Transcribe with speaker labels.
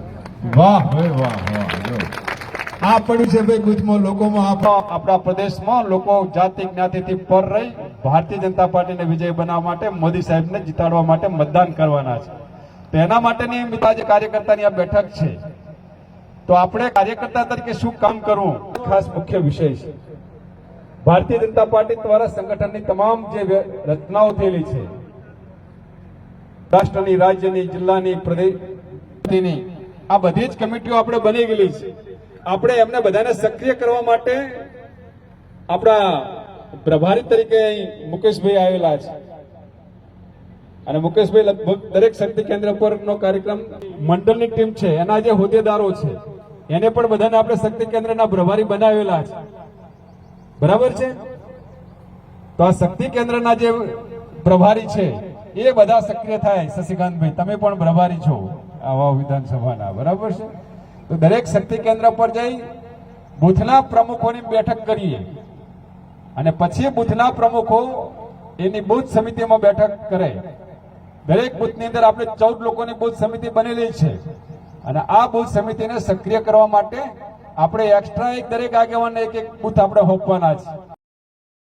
Speaker 1: ગમે.
Speaker 2: વાહ વાહ વાહ. આ છે ભાઈ ગુજમાં લોકોમાં
Speaker 3: આપણા પ્રદેશમાં લોકો જાતિ જ્ઞાતિથી પર રહી ભારતીય જનતા પાર્ટીને વિજય બનાવવા માટે મોદી સાહેબને જીતાડવા માટે મતદાન કરવાના છે. તો એના માટેની મિતા જે કાર્યકર્તાની આ બેઠક છે. તો આપણે કાર્યકર્તા તરીકે શું કામ કરવું? ખાસ મુખ્ય વિષય છે. ભારતીય જનતા પાર્ટી દ્વારા સંગઠનની તમામ જે રચનાઓ થયેલી છે રાષ્ટ્રની, રાજ્યની, જિલ્લાની પ્રદેશની આ બધી જ કમિટીઓ આપણે બની ગયેલી છે. આપણે એમને બધાને સક્રિય કરવા માટે આપણા પ્રભારી તરીકે મુકેશભાઈ આવેલા છે. અને મુકેશભાઈ લગભગ દરેક શક્તિ કેન્દ્ર પરનો કાર્યક્રમ મંડળની ટીમ છે. એના જે હોદ્દેદારો છે, એને પણ બધાને આપણે શક્તિ કેન્દ્રના પ્રભારી બનાવેલા છે. બરાબર છે? તો આ શક્તિ કેન્દ્રના જે પ્રભારી છે એ બધા સક્રિય થાય શશિકાંતભાઈ તમે પણ પ્રભારી છો આવા વિધાનસભાના, બરાબર છે? તો દરેક શક્તિ કેન્દ્ર પર જઈ બુથના પ્રમુખોની બેઠક કરીએ. અને પછી બુથના પ્રમુખો એની બુથ સમિતિમાં બેઠક કરે. દરેક બુથની અંદર આપણે ચૌદ લોકોની બુથ સમિતિ બનેલી છે. અને આ બુથ સમિતિને સક્રિય કરવા માટે આપણે એક્સ્ટ્રા એક દરેક આગેવાનને એક એક બુથ આપણે હોપવાના છે.